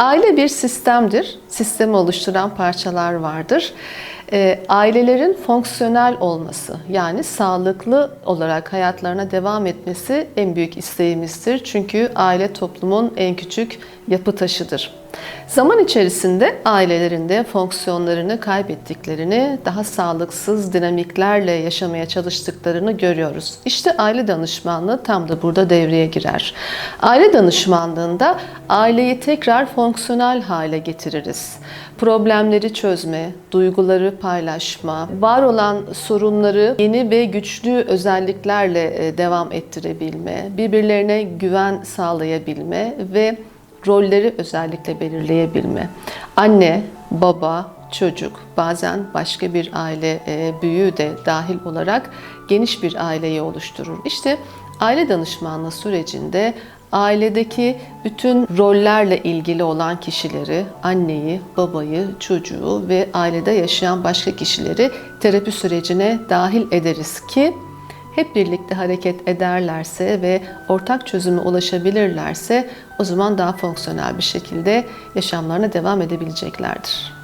Aile bir sistemdir. Sistemi oluşturan parçalar vardır. Ee, ailelerin fonksiyonel olması yani sağlıklı olarak hayatlarına devam etmesi en büyük isteğimizdir. Çünkü aile toplumun en küçük yapı taşıdır. Zaman içerisinde ailelerinde fonksiyonlarını kaybettiklerini, daha sağlıksız dinamiklerle yaşamaya çalıştıklarını görüyoruz. İşte aile danışmanlığı tam da burada devreye girer. Aile danışmanlığında aileyi tekrar fonksiyonel hale getiririz. Problemleri çözme, duyguları paylaşma, var olan sorunları yeni ve güçlü özelliklerle e, devam ettirebilme, birbirlerine güven sağlayabilme ve rolleri özellikle belirleyebilme. Anne, baba, çocuk, bazen başka bir aile e, büyüğü de dahil olarak geniş bir aileyi oluşturur. İşte aile danışmanlığı sürecinde ailedeki bütün rollerle ilgili olan kişileri, anneyi, babayı, çocuğu ve ailede yaşayan başka kişileri terapi sürecine dahil ederiz ki hep birlikte hareket ederlerse ve ortak çözüme ulaşabilirlerse o zaman daha fonksiyonel bir şekilde yaşamlarına devam edebileceklerdir.